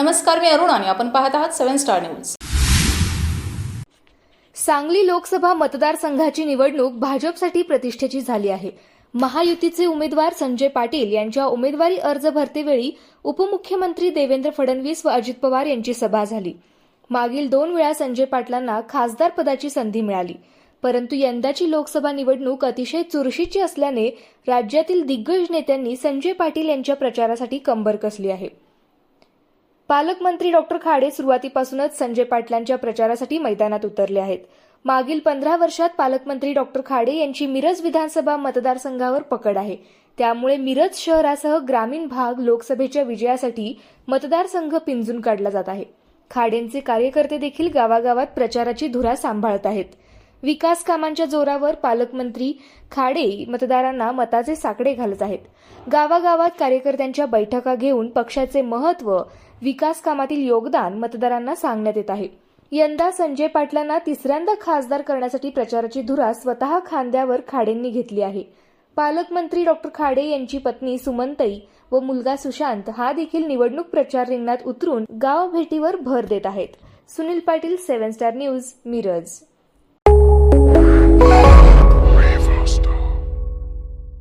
नमस्कार मी अरुण आणि आपण पाहत आहात seven star news. Sangli Lok Sabha मतदारसंघाची निवडणूक भाजपसाठी प्रतिष्ठेची झाली आहे. महायुतीचे उमेदवार संजय पाटील यांच्या उमेदवारी अर्ज भरतेवेळी उपमुख्यमंत्री देवेंद्र फडणवीस व अजित पवार यांची सभा झाली. मागील दोन वेळा संजय पाटलांना खासदार पदाची संधी मिळाली. परंतु यंदाची लोकसभा निवडणूक अतिशय चुरशीची असल्याने राज्यातील दिग्गज नेत्यांनी संजय पाटील यांच्या प्रचारासाठी कंबर कसली आहे. पालकमंत्री डॉक्टर खाडे सुरुवातीपासूनच संजय पाटलांच्या प्रचारासाठी मैदानात उतरले आहेत. मागील पंधरा वर्षात पालकमंत्री डॉक्टर खाडे यांची मिरज विधानसभा मतदारसंघावर पकड आहे. त्यामुळे मिरज शहरासह ग्रामीण भाग लोकसभेच्या विजयासाठी मतदारसंघ पिंजून काढला जात आहे. खाडेंचे कार्यकर्ते देखील गावागावात प्रचाराची धुरा सांभाळत आहेत. विकास कामांच्या जोरावर पालकमंत्री खाडे मतदारांना मताचे साकडे घालत आहेत. गावागावात कार्यकर्त्यांच्या बैठका घेऊन पक्षाचे महत्त्व विकास कामातील योगदान मतदारांना सांगण्यात येत आहे. यंदा संजय पाटलांना तिसऱ्यांदा खासदार करण्यासाठी प्रचाराची धुरा स्वतः खांद्यावर खाडेंनी घेतली आहे. पालकमंत्री डॉक्टर खाडे यांची पत्नी सुमनताई व मुलगा सुशांत हा देखील निवडणूक प्रचार रिंगणात उतरून गाव भेटीवर भर देत आहेत. Sunil Patil seven star news Miraj.